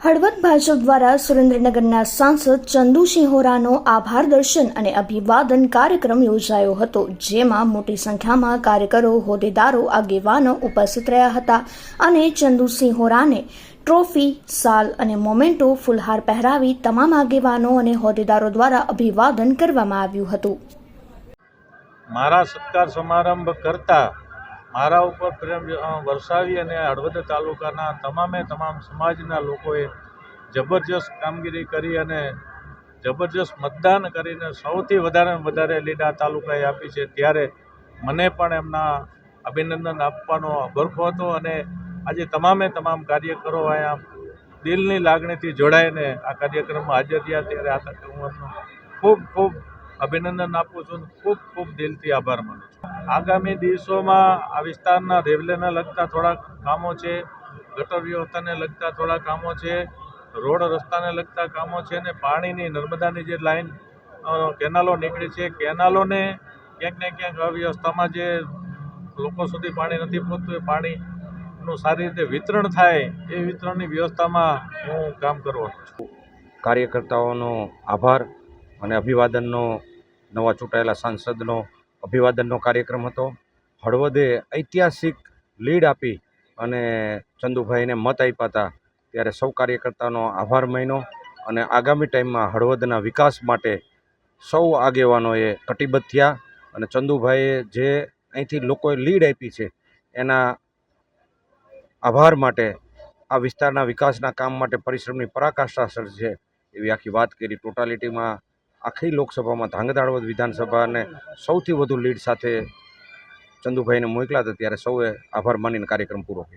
હળવદ ભાજપ દ્વારા સુરેન્દ્રનગરના સાંસદ ચંદુસિંહ હોરાનો આભાર દર્શન અને અભિવાદન કાર્યક્રમ યોજાયો હતો, જેમાં મોટી સંખ્યામાં કાર્યકરો, હોદ્દેદારો, આગેવાનો ઉપસ્થિત રહ્યા હતા અને ચંદુસિંહ હોરાને ટ્રોફી, સાલ અને મોમેન્ટો ફુલહાર પહેરાવી તમામ આગેવાનો અને હોદ્દેદારો દ્વારા અભિવાદન કરવામાં આવ્યું હતું. મારા સત્કાર સમારંભ કરતા મારા ઉપર પ્રેમ વરસાવી અને હળવદ તાલુકાના તમામે તમામ સમાજના લોકોએ જબરજસ્ત કામગીરી કરી અને જબરજસ્ત મતદાન કરીને સૌથી વધારે વધારે લીડા તાલુકાએ આપી છે. ત્યારે મને પણ એમના અભિનંદન આપવાનો ભરખો હતો અને આજે તમામે તમામ કાર્યકરો અહીંયા દિલની લાગણીથી જોડાઈને આ કાર્યક્રમમાં હાજર રહ્યા. ત્યારે આ હું એમનો ખૂબ ખૂબ અભિનંદન આપું છું ખૂબ ખૂબ દિલથી આભાર માનું છું. આગામી દિવસોમાં આ વિસ્તારના રેલવેને લગતા થોડાક કામો છે ગટર વ્યવસ્થાને લગતા થોડા કામો છે, રોડ રસ્તાને લગતા કામો છે અને પાણીની નર્મદાની જે લાઈન કેનાલો નીકળી છે, કેનાલોને ક્યાંક ને ક્યાંક અવ્યવસ્થામાં જે લોકો સુધી પાણી નથી પહોંચતું એ પાણીનું સારી રીતે વિતરણ થાય, એ વિતરણની વ્યવસ્થામાં હું કામ કરવાનો છું. કાર્યકર્તાઓનો આભાર. અને અભિવાદનનો, નવા ચૂંટાયેલા સાંસદનો અભિવાદનનો કાર્યક્રમ હતો. હળવદે ઐતિહાસિક લીડ આપી અને ચંદુભાઈને મત આપ્યા હતા. ત્યારે સૌ કાર્યકર્તાનો આભાર માન્યો અને આગામી ટાઈમમાં હળવદના વિકાસ માટે સૌ આગેવાનોએ કટિબદ્ધ થયા અને ચંદુભાઈએ જે અહીંથી લોકોએ લીડ આપી છે એના આભાર માટે આ વિસ્તારના વિકાસના કામ માટે પરિશ્રમની પરાકાષ્ઠા સર્જે એવી આખી વાત કરી. ટોટાલિટીમાં આખી લોકસભામાં ધાંગધાળવદ વિધાનસભાને સૌથી વધુ લીડ સાથે ચંદુભાઈને મોકલ્યા હતા, ત્યારે સૌએ આભાર માનીને કાર્યક્રમ પૂરો કર્યો.